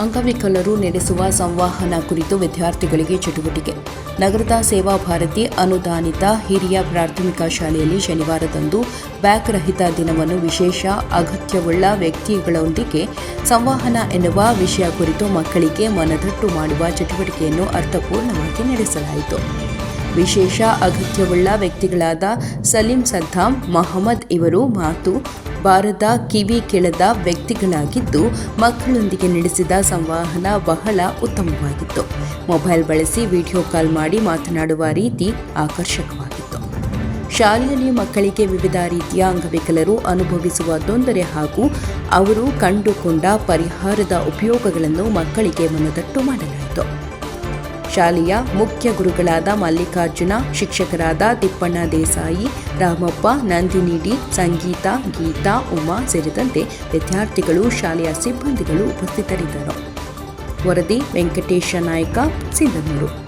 ಅಂಗವಿಕಲರು ನಡೆಸುವ ಸಂವಹನ ಕುರಿತು ವಿದ್ಯಾರ್ಥಿಗಳಿಗೆ ಚಟುವಟಿಕೆ. ನಗರದ ಸೇವಾ ಭಾರತಿ ಅನುದಾನಿತ ಹಿರಿಯ ಪ್ರಾಥಮಿಕ ಶಾಲೆಯಲ್ಲಿ ಶನಿವಾರದಂದು ಬ್ಯಾಗ್ ರಹಿತ ದಿನವನ್ನು ವಿಶೇಷ ಅಗತ್ಯವುಳ್ಳ ವ್ಯಕ್ತಿಗಳೊಂದಿಗೆ ಸಂವಹನ ಎನ್ನುವ ವಿಷಯ ಕುರಿತು ಮಕ್ಕಳಿಗೆ ಮನದಟ್ಟು ಮಾಡುವ ಚಟುವಟಿಕೆಯನ್ನು ಅರ್ಥಪೂರ್ಣವಾಗಿ ನಡೆಸಲಾಯಿತು. ವಿಶೇಷ ಅಗತ್ಯವುಳ್ಳ ವ್ಯಕ್ತಿಗಳಾದ ಸಲೀಂ ಸದ್ದಾಂ, ಮಹಮ್ಮದ್ ಇವರು ಮಾತು ಬಾರದ ಕಿವಿ ಕೆಳದ ವ್ಯಕ್ತಿಗಳಾಗಿದ್ದು, ಮಕ್ಕಳೊಂದಿಗೆ ನಡೆಸಿದ ಸಂವಹನ ಬಹಳ ಉತ್ತಮವಾಗಿತ್ತು. ಮೊಬೈಲ್ ಬಳಸಿ ವಿಡಿಯೋ ಕಾಲ್ ಮಾಡಿ ಮಾತನಾಡುವ ರೀತಿ ಆಕರ್ಷಕವಾಗಿತ್ತು. ಶಾಲೆಯಲ್ಲಿ ಮಕ್ಕಳಿಗೆ ವಿವಿಧ ರೀತಿಯ ಅಂಗವಿಕಲರು ಅನುಭವಿಸುವ ತೊಂದರೆ ಹಾಗೂ ಅವರು ಕಂಡುಕೊಂಡ ಪರಿಹಾರದ ಉಪಯೋಗಗಳನ್ನು ಮಕ್ಕಳಿಗೆ ಮನದಟ್ಟು ಮಾಡಲಾಯಿತು. ಶಾಲೆಯ ಮುಖ್ಯ ಗುರುಗಳಾದ ಮಲ್ಲಿಕಾರ್ಜುನ, ಶಿಕ್ಷಕರಾದ ತಿಪ್ಪಣ್ಣ ದೇಸಾಯಿ, ರಾಮಪ್ಪ ನಂದಿನಿಡಿ ಸಂಗೀತ, ಗೀತಾ, ಉಮಾ ಸೇರಿದಂತೆ ವಿದ್ಯಾರ್ಥಿಗಳು, ಶಾಲೆಯ ಸಿಬ್ಬಂದಿಗಳು ಉಪಸ್ಥಿತರಿದ್ದರು. ವರದಿ ವೆಂಕಟೇಶ ನಾಯ್ಕ ಸಿಂಧನೂರು